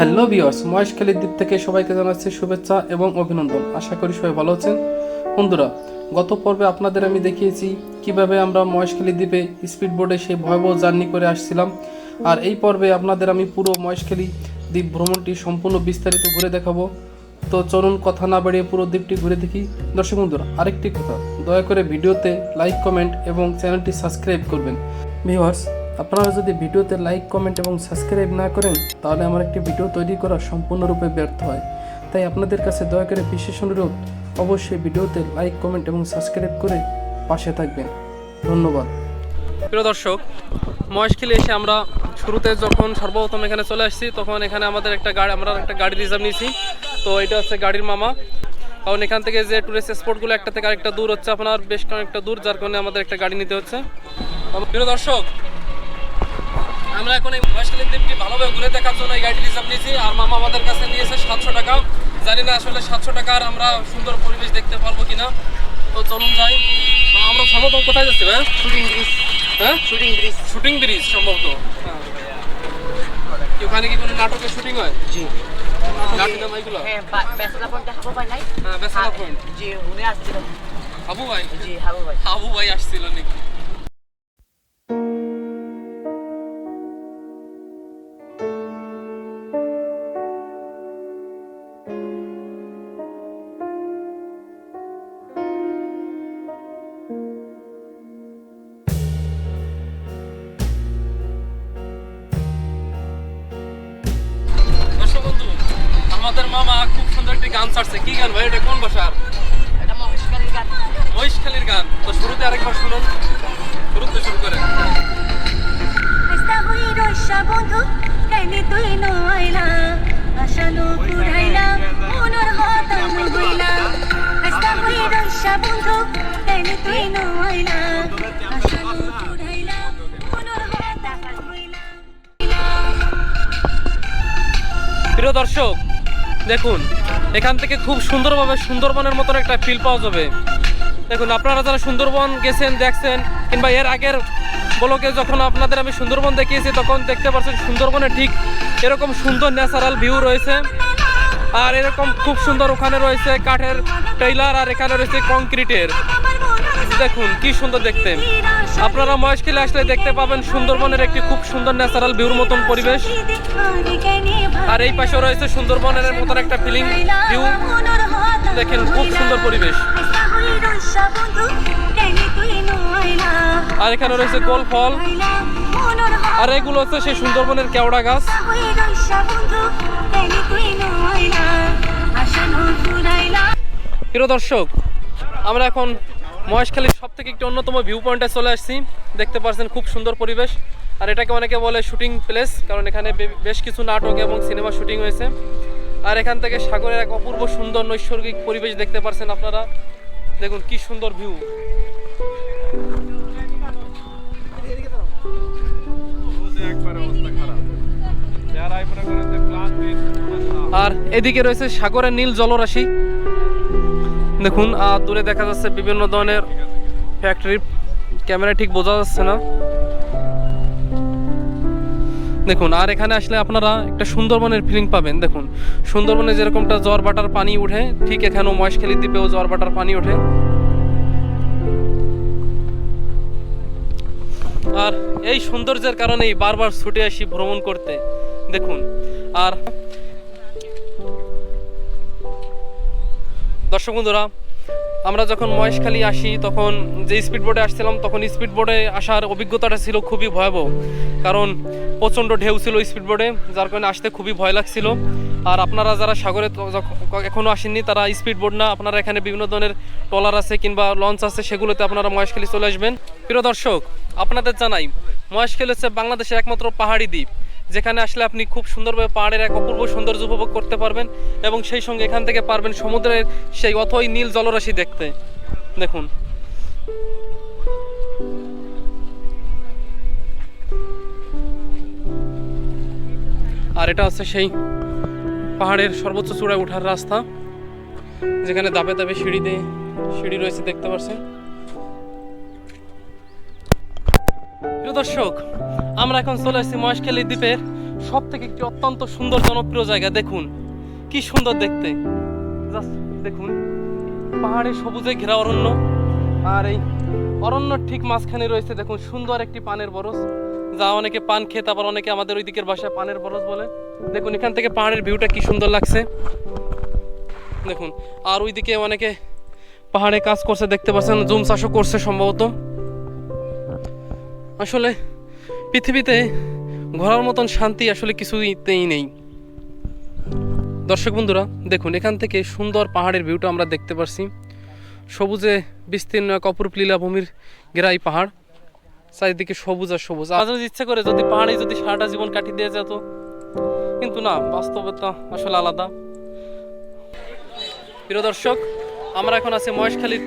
Hello বিয়র্স মহেশখালীর দ্বীপ থেকে সবাইকে জানাচ্ছি শুভেচ্ছা এবং অভিনন্দন। আশা করি সবাই ভালো আছেন। বন্ধুরা, গত পর্বে আপনাদের আমি দেখিয়েছি কীভাবে আমরা মহেশখালী দ্বীপে স্পিড বোর্ডে সেই ভয়াবহ জার্নি করে আসছিলাম। আর এই পর্বে আপনাদের আমি পুরো মহেশখালী দ্বীপ ভ্রমণটি সম্পূর্ণ বিস্তারিত ঘুরে দেখাবো। তো চলুন কথা না বাড়িয়ে পুরো দ্বীপটি ঘুরে দেখি। দর্শক বন্ধুরা, আরেকটি কথা, দয়া করে ভিডিওতে লাইক কমেন্ট এবং চ্যানেলটি সাবস্ক্রাইব করবেন। ভিউয়ার্স আপনারা যদি ভিডিওতে লাইক কমেন্ট এবং সাবস্ক্রাইব না করেন, তাহলে আমার একটি ভিডিও তৈরি করা সম্পূর্ণরূপে ব্যর্থ হয়। তাই আপনাদের কাছে দয়া করে বিশেষ অনুরোধ, অবশ্যই ভিডিওতে লাইক কমেন্ট এবং সাবস্ক্রাইব করে পাশে থাকবেন। ধন্যবাদ। প্রিয় দর্শক মহেশখালী এসে আমরা শুরুতে যখন সর্বপ্রথম এখানে চলে আসছি, তখন এখানে আমাদের একটা গাড়ি, আমরা একটা গাড়ি রিজার্ভ নিয়েছি। তো এটা হচ্ছে গাড়ির মামা। কারণ এখান থেকে যে টুরিস্ট স্পটগুলো একটা থেকে আরেকটা দূর হচ্ছে, আপনার বেশ অনেকটা দূর, যার কারণে আমাদের একটা গাড়ি নিতে হচ্ছে। প্রিয় দর্শক আমরা এখন এই মহেশখালীর দ্বীপটি ভালোভাবে ঘুরে দেখার জন্য এই গাড়ি রিজার্ভ নিয়েছি। আর মামা আমাদের কাছে নিয়েছে সাতশো টাকা। জানি না আসলে সাতশো টাকার আমরা সুন্দর পরিবেশ দেখতে পারব কিনা। তো চলুন যাই। আমরা সম্ভবত কোথায় যাচ্ছি ভাই? শুটিং ব্রিজ হ্যাঁ? শুটিং ব্রিজ শুটিং ব্রিজ সম্ভবত। হ্যাঁ। ওখানে কি কোনো নাটকের শুটিং হয়? জি। নাটক নাম এইগুলো হ্যাঁ বেসলা পয়েন্টে হাবু ভাই নাই? হ্যাঁ বেসালা পয়েন্ট জি উনি আসছিল। হাবু ভাই? জি হাবু ভাই। হাবু ভাই আসছিল নাকি? মামা খুব সুন্দর একটি গান ছাড়ছে। কি গান ভাই? এটা কোন ভাষার? এটা মহেশখালীর গান। মহিষখালীর গান। তো শুরুতে আরেকবার শুনুন। শুরুতে শুরু করে আস্তা হই রসা বন্ধু কেনে তুই নয়লা আশানো কুড়াইলা মনর হতানো হইলা আস্তা হই রসা বন্ধু কেনে তুই নয়লা আশানো কুড়াইলা মনর হতানো হইলা প্রিয় দর্শক দেখুন, এখান থেকে খুব সুন্দরভাবে সুন্দরবনের মতন একটা ফিল পাওয়া যাবে। দেখুন, আপনারা যারা সুন্দরবন গেছেন, দেখছেন, কিংবা এর আগের বলকে যখন আপনাদের আমি সুন্দরবন দেখিয়েছি, তখন দেখতে পাচ্ছেন সুন্দরবনে ঠিক এরকম সুন্দর ন্যাচারাল ভিউ রয়েছে। আর এরকম খুব সুন্দর ওখানে রয়েছে কাঠের টেইলার আর এখানে রয়েছে কংক্রিটের দেখুন, কি সুন্দর দেখতে। আপনারা মহেশখালী আসলে দেখতে পাবেন সুন্দরবনের একটি খুব সুন্দর ন্যাচারাল ভিউর মতন পরিবেশ। আর এই পাশে রয়েছে সুন্দরবনের মতন একটা ফিলিং ভিউ দেখেন, খুব সুন্দর পরিবেশ। আর এখানে রয়েছে গোল ফল। আর এগুলো হচ্ছে সেই সুন্দরবনের কেওড়া গাছ। প্রিয় দর্শক, আমরা এখন মহেশখালীর সব থেকে একটি অন্যতম ভিউ পয়েন্টে চলে আসছি। দেখতে পাচ্ছেন খুব সুন্দর পরিবেশ। আর এটাকে অনেকে বলে শুটিং প্লেস কারণ এখানে বেশ কিছু নাটক এবং সিনেমা শুটিং হয়েছে। আর এখান থেকে সাগরের এক অপূর্ব সুন্দর নৈসর্গিক পরিবেশ দেখতে পাচ্ছেন আপনারা। দেখুন কি সুন্দর ভিউ আর এদিকে রয়েছে সাগরের নীল জলরাশি। দেখুন দূরে দেখা যাচ্ছে বিভিন্ন ধরনের ফ্যাক্টরি ক্যামেরা ঠিক বোঝা যাচ্ছে না। দেখুন, আর এখানে আসলে আপনারা একটা সুন্দরবনের ফিলিং পাবেন। দেখুন, সুন্দরবনে যেরকমটা জ্বর, বাটার পানি উঠে, ঠিক এখানেও মহেশখালী দ্বীপেও জ্বর, বাটার পানি ওঠে আর এই সৌন্দর্যের কারণেই বারবার ছুটে আসি ভ্রমণ করতে। দেখুন, আর দর্শক বন্ধুরা, আমরা যখন মহেশখালী আসি, তখন যে স্পিড বোটে আসছিলাম, তখন স্পিড বোটে আসার অভিজ্ঞতাটা ছিল খুবই ভয়াবহ। কারণ প্রচণ্ড ঢেউ ছিল স্পিড বোটে যার কারণে আসতে খুবই ভয় লাগছিল। আর আপনারা যারা সাগরে তো- যখ- এখনও আসেননি, তারা স্পিড বোট না, আপনারা এখানে বিভিন্ন ধরনের ট্রলার আছে কিংবা লঞ্চ আছে, সেগুলোতে আপনারা মহেশখালী চলে আসবেন। প্রিয় দর্শক, আপনাদের জানাই, মহেশখালী হচ্ছে বাংলাদেশের একমাত্র পাহাড়ি দ্বীপ। যেখানে আসলে আপনি খুব সুন্দরভাবে পাহাড়ের এক অপূর্ব সৌন্দর্য উপভোগ করতে পারবেন এবং সেই সঙ্গে এখান থেকে পারবেন সমুদ্রের সেই অথই নীল জলরাশি দেখতে। দেখুন। আর এটা হচ্ছে সেই পাহাড়ের সর্বোচ্চ চূড়ায় ওঠার রাস্তা, যেখানে দাবে দাবে সিঁড়ি দিয়ে সিঁড়ি রয়েছে, দেখতে পাচ্ছেন। দর্শক আমরা এখন চলে আসছি মহেশখালী দ্বীপের সব থেকে একটি অত্যন্ত সুন্দর জনপ্রিয় জায়গা। দেখুন, কি সুন্দর দেখতে। দেখুন, পাহাড়ে সবুজে ঘেরা অরণ্য। আর এই অরণ্যর ঠিক মাঝখানে রয়েছে, দেখুন, সুন্দর একটি পানের বরস যা অনেকে পান খেত আবার অনেকে আমাদের ওই দিকের বাসায় পানের বরস বলে। দেখুন, এখান থেকে পাহাড়ের ভিউটা কি সুন্দর লাগছে। দেখুন, আর ওইদিকে অনেকে পাহাড়ে কাজ করছে, দেখতে পাচ্ছেন, জুম চাষও করছে সম্ভবত। আসলে পৃথিবীতে ঘোরার মতন শান্তি আসলে কিছুতেই নেই। দর্শক বন্ধুরা, দেখুন, এখান থেকে সুন্দর পাহাড়ের ভিউটা আমরা দেখতে পারছি। সবুজে বিস্তীর্ণ এক লীলাভূমির ঘেরাই পাহাড়। চারিদিকে সবুজ আর সবুজ। আজ ইচ্ছে করে যদি পাহাড়ে যদি সারাটা জীবন কাটিয়ে দেওয়া যেত, কিন্তু না, বাস্তবতা আসলে আলাদা। প্রিয় দর্শক, আমরা এখন আছি মহেশখালীর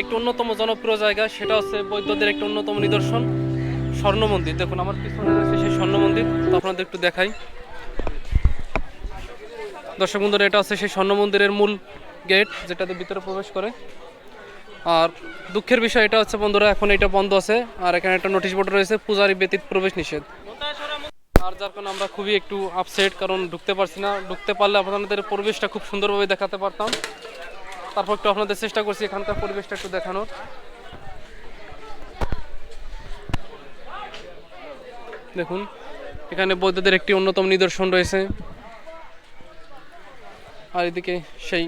একটি অন্যতম জনপ্রিয় জায়গা, সেটা হচ্ছে বৈদ্যদের একটি অন্যতম নিদর্শন। স্বর্ণ মন্দির দেখুন, আমার পিছনে রয়েছে সেই স্বর্ণ মন্দির আপনাদের একটু দেখাই। দর্শক বন্ধুরা, এটা হচ্ছে সেই স্বর্ণ মন্দিরের মূল গেট, যেটাতে ভিতরে প্রবেশ করে। আর দুঃখের বিষয় এটা হচ্ছে, বন্ধুরা, এখন এটা বন্ধ আছে। আর এখানে একটা নোটিশ বোর্ড রয়েছে, পূজারি ব্যতীত প্রবেশ নিষেধ। আর যার কারণে আমরা খুবই একটু আপসেট কারণ ঢুকতে পারছি না। ঢুকতে পারলে আপনাদের পরিবেশটা খুব সুন্দরভাবে দেখাতে পারতাম। তারপর একটু আপনাদের চেষ্টা করছি এখানকার পরিবেশটা একটু দেখানোর। দেখুন, এখানে বৌদ্ধদের একটি অন্যতম নিদর্শন রয়েছে। আর এদিকে সেই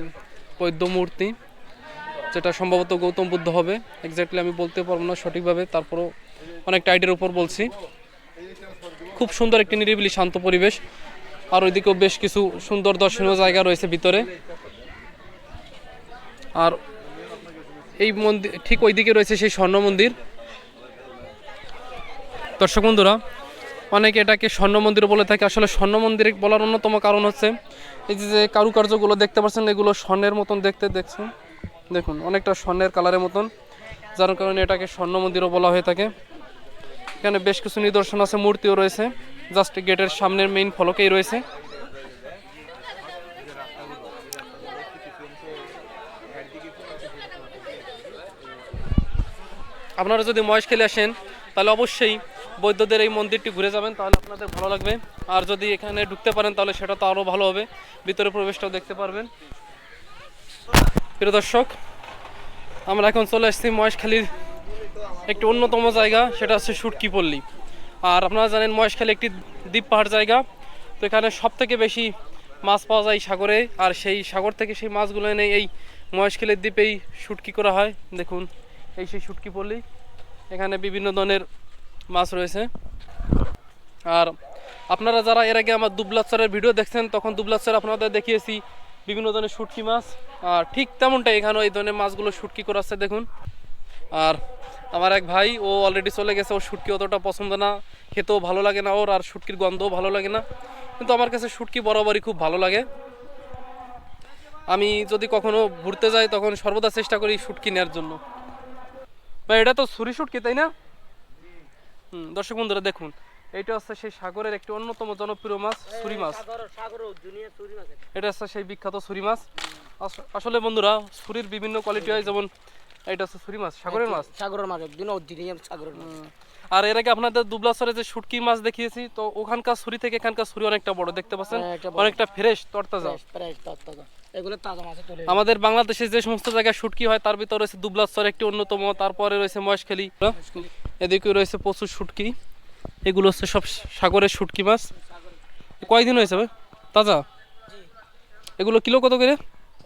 বৌদ্ধ মূর্তি, যেটা সম্ভবত গৌতম বুদ্ধ হবে। এক্স্যাক্টলি আমি বলতে পারব না সঠিকভাবে, তারপরও অনেক টাইটের উপর বলছি। খুব সুন্দর একটি নিরিবিলি শান্ত পরিবেশ। আর ওইদিকেও বেশ কিছু সুন্দর দর্শনীয় জায়গা রয়েছে ভিতরে। আর এই মন্দির ঠিক ওইদিকে রয়েছে সেই স্বর্ণ মন্দির। দর্শক বন্ধুরা অনেকে এটাকে স্বর্ণ মন্দির বলে থাকে। আসলে স্বর্ণ মন্দির বলার অন্যতম কারণ হচ্ছে, এই যে কারুকার্যগুলো দেখতে পাচ্ছেন, এগুলো স্বর্ণের মতন দেখতে দেখছেন। দেখুন, অনেকটা স্বর্ণের কালারের মতন, যার কারণে এটাকে স্বর্ণ মন্দিরও বলা হয়ে থাকে। এখানে বেশ কিছু নিদর্শন আছে, মূর্তিও রয়েছে, জাস্ট গেটের সামনের মেইন ফলকেই রয়েছে। আপনারা যদি মহেশখালী আসেন, তাহলে অবশ্যই বৈদ্যদের এই মন্দিরটি ঘুরে যাবেন, তাহলে আপনাদের ভালো লাগবে। আর যদি এখানে ঢুকতে পারেন, তাহলে সেটা তো আরও ভালো হবে। ভিতরে প্রবেশটাও দেখতে পারবেন। প্রিয় দর্শক, আমরা এখন চলে এসেছি মহেশখালীর একটি অন্যতম জায়গা, সেটা হচ্ছে সুটকি পল্লী। আর আপনারা জানেন, মহেশখালী একটি দ্বীপ পাহাড় জায়গা। তো এখানে সব থেকে বেশি মাছ পাওয়া যায় সাগরে। আর সেই সাগর থেকে সেই মাছগুলো এনে এই মহেশখালীর দ্বীপেই শুটকি করা হয়। দেখুন, এই সেই শুটকি পল্লী। এখানে বিভিন্ন ধরনের মাছ রয়েছে। আর আপনারা যারা এর আগে আমার দুবলাচরের ভিডিও দেখছেন, তখন দুবলাচর আপনাদের দেখিয়েছি বিভিন্ন ধরনের শুটকি মাছ। আর ঠিক তেমনটাই এখানেও এই ধরনের মাছগুলো শুটকি করাচ্ছে দেখুন। আর আমার এক ভাই, ও অলরেডি চলে গেছে, ওর শুটকি অতটা পছন্দ না। খেতেও ভালো লাগে না ওর, আর শুটকির গন্ধও ভালো লাগে না। কিন্তু আমার কাছে শুটকি বরাবরই খুব ভালো লাগে। আমি যদি কখনো ঘুরতে যাই, তখন সর্বদা চেষ্টা করি শুটকি নেওয়ার জন্য। ভাই, এটা তো ছুরি শুটকি, তাই না? দর্শক বন্ধুরা দেখুন। এইটা হচ্ছে সেই সাগরের একটি অন্যতম জনপ্রিয় মাছ ছুরি মাছ। এটা। হচ্ছে সেই বিখ্যাত ছুরি মাছ। আসলে বন্ধুরা ছুরির বিভিন্ন কোয়ালিটি হয় যেমন এটা হচ্ছে ছুরি মাছ সাগরের মাছ। সাগরের মাছ একদিন অরিজিনাল সাগরের মাছ। আর এর আগে আপনাদের দুবলাসরে যে শুটকি মাছ দেখিয়েছি তো ওখানকার ছুরি থেকে এখানকার ছুরি অনেকটা বড় দেখতে পাচ্ছেন? হ্যাঁ, এটা। অনেকটা ফ্রেশ তরতাজা। ফ্রেশ ফ্রেশ এগুলো তাজা মাছে চলে আমাদের বাংলাদেশে যে সমস্ত জায়গায় শুটকি হয় তার ভিতরে রয়েছে দুবলাসর একটি অন্যতম তারপরে রয়েছে মহেশখালী। এদিকে রয়েছে প্রচুর শুটকি। এগুলো হচ্ছে সব সাগরের শুটকি মাছ। কয়দিন হয়েছে ভাই? তাজা? এগুলো কিলো কত করে?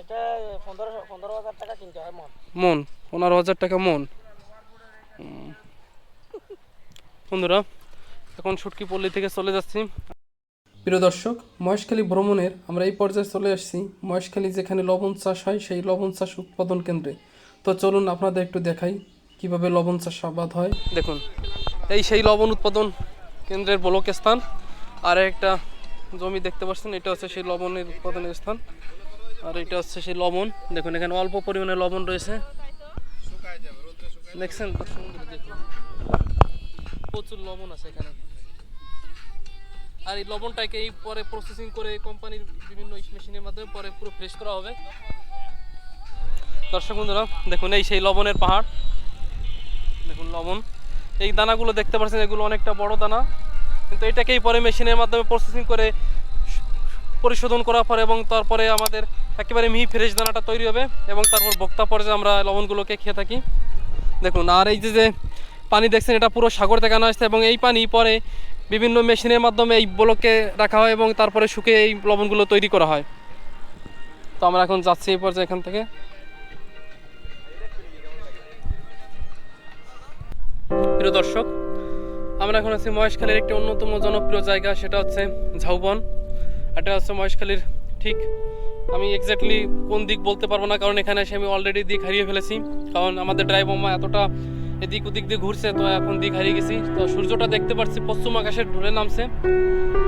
এটা পনেরো পনেরো হাজার টাকা মন। মন পনেরো হাজার টাকা মন। বন্ধুরা এখন শুটকি পল্লী থেকে চলে যাচ্ছি। প্রিয় দর্শক মহেশখালী ভ্রমণের আমরা এই পর্যায়ে চলে আসছি। মহেশখালী যেখানে লবণ চাষ হয় সেই লবণ চাষ উৎপাদন কেন্দ্রে। তো চলুন আপনাদের একটু দেখাই কীভাবে লবণ চাষ আবাদ হয়? দেখুন, এই সেই লবণ উৎপাদন কেন্দ্রের ব্লক স্থান, আর একটা জমি দেখতে পাচ্ছেন, এটা হচ্ছে সেই লবণের উৎপাদনের স্থান, আর এটা হচ্ছে সেই লবণ। দেখুন, এখানে অল্প পরিমাণে লবণ রয়েছে। দেখছেন? প্রচুর লবণ আছে এখানে। আর এই লবণটাকে এই পরে প্রসেসিং করে কোম্পানির বিভিন্ন মেশিনের মাধ্যমে পরে পুরো ফ্রেশ করা হবে। দর্শক বন্ধুরা, দেখুন, এই সেই লবণের পাহাড়। দেখুন লবণ। এই দানাগুলো দেখতে পাচ্ছেন, এগুলো অনেকটা বড় দানা। কিন্তু এটাকেই পরে মেশিনের মাধ্যমে প্রসেসিং করে পরিশোধন করার পরে এবং তারপরে আমাদের একেবারে মিহি ফ্রেশ দানাটা তৈরি হবে এবং তারপর ভোক্তা পর্যায়ে আমরা লবণগুলোকে খেয়ে থাকি। দেখুন, আর এই যে পানি দেখছেন, এটা পুরো সাগর থেকে আনা আসছে এবং এই পানি পরে বিভিন্ন মেশিনের মাধ্যমে এই ব্লকে রাখা হয় এবং তারপরে শুকিয়ে এই লবণগুলো তৈরি করা হয়। তো আমরা এখন যাচ্ছি এই পর্যায়ে এখান থেকে। প্রিয় দর্শক, আমরা এখন আছি মহেশখালীর একটি অন্যতম জনপ্রিয় জায়গা, সেটা হচ্ছে ঝাউবন। এটা হচ্ছে মহেশখালীর ঠিক, আমি এক্স্যাক্টলি কোন দিক বলতে পারব না, কারণ এখানে এসে আমি অলরেডি দিক হারিয়ে ফেলেছি। কারণ আমাদের ড্রাইভার মা এতটা এদিক ওদিক দিয়ে ঘুরছে, তো এখন দিক হারিয়ে গেছি। তো সূর্যটা দেখতে পাচ্ছি পশ্চিম আকাশে ঢলে নামছে।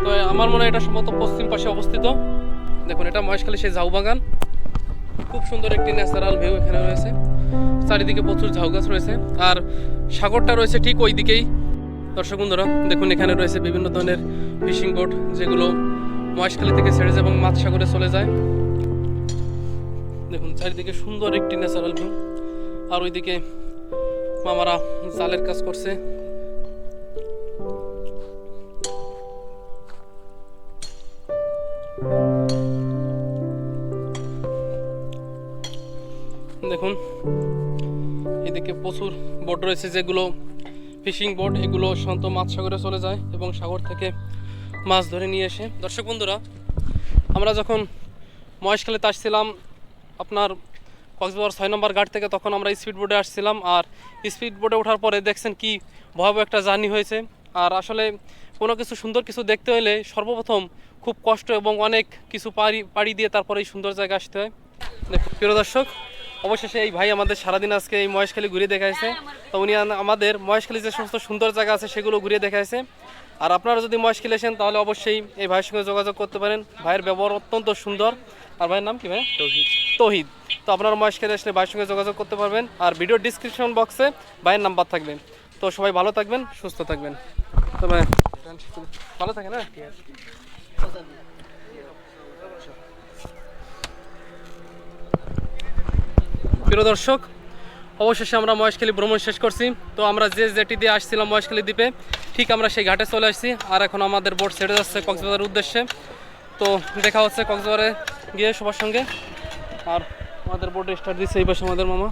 তো আমার মনে হয় এটা সম্ভবত পশ্চিম পাশে অবস্থিত। দেখুন, এটা মহেশখালী সেই ঝাউ বাগান খুব সুন্দর একটি ন্যাচারাল ভিউ এখানে রয়েছে। চারিদিকে প্রচুর ঝাউ গাছ রয়েছে, আর সাগরটা রয়েছে ঠিক ওই দিকেই দর্শক বন্ধুরা, দেখুন, এখানে রয়েছে বিভিন্ন ধরনের ফিশিং বোট যেগুলো মহেশখালী থেকে ছেড়ে যায় এবং মাছ সাগরে চলে যায়। দেখুন, চারিদিকে সুন্দর একটি ন্যাচারাল ভিউ আর ওইদিকে মামারা জালের কাজ করছে। দেখুন প্রচুর বোট রয়েছে যেগুলো ফিশিং বোট এগুলো শান্ত মাছ সাগরে চলে যায় এবং সাগর থেকে মাছ ধরে নিয়ে এসে। দর্শক বন্ধুরা, আমরা যখন মহেশখালীতে আসছিলাম আপনার কক্সবাজার ছয় নম্বর ঘাট থেকে, তখন আমরা স্পিড বোটে আসছিলাম আর স্পিড বোটে ওঠার পরে দেখছেন কি ভয়াবহ একটা জার্নি হয়েছে। আর আসলে কোনো কিছু সুন্দর কিছু দেখতে হলে সর্বপ্রথম খুব কষ্ট এবং অনেক কিছু পাড়ি পাড়ি দিয়ে তারপরে এই সুন্দর জায়গায় আসতে হয়। প্রিয় দর্শক অবশেষে এই ভাই আমাদের সারাদিন আজকে এই মহেশখালী ঘুরে দেখাইছে। তো উনি আমাদের মহেশখালী যে সমস্ত সুন্দর জায়গা আছে সেগুলো ঘুরে দেখাইছে। আর আপনারা যদি মহেশখালী আসেন তাহলে অবশ্যই এই ভাইয়ের সঙ্গে যোগাযোগ করতে পারেন। ভাইয়ের ব্যবহার অত্যন্ত সুন্দর। আর ভাইয়ের নাম কি ভাই? তৌহিদ। তৌহিদ। তো আপনারা মহেশখালী আসলে ভাইয়ের সঙ্গে যোগাযোগ করতে পারবেন। আর ভিডিও ডিসক্রিপশন বক্সে ভাইয়ের নাম্বার থাকবে। তো সবাই ভালো থাকবেন সুস্থ থাকবেন। তো ভাই ভালো থাকে না? প্রিয় দর্শক, অবশেষে আমরা মহেশখালী ভ্রমণ শেষ করছি। তো আমরা যে জেটি দিয়ে আসছিলাম মহেশখালী দ্বীপে, ঠিক আমরা সেই ঘাটে চলে আসছি। আর এখন আমাদের বোট ছেড়ে যাচ্ছে কক্সবাজারের উদ্দেশ্যে। তো দেখা হচ্ছে কক্সবাজারে গিয়ে সবার সঙ্গে। আর আমাদের বোর্ডে স্টার্ট দিচ্ছে এই পাশে আমাদের মামা।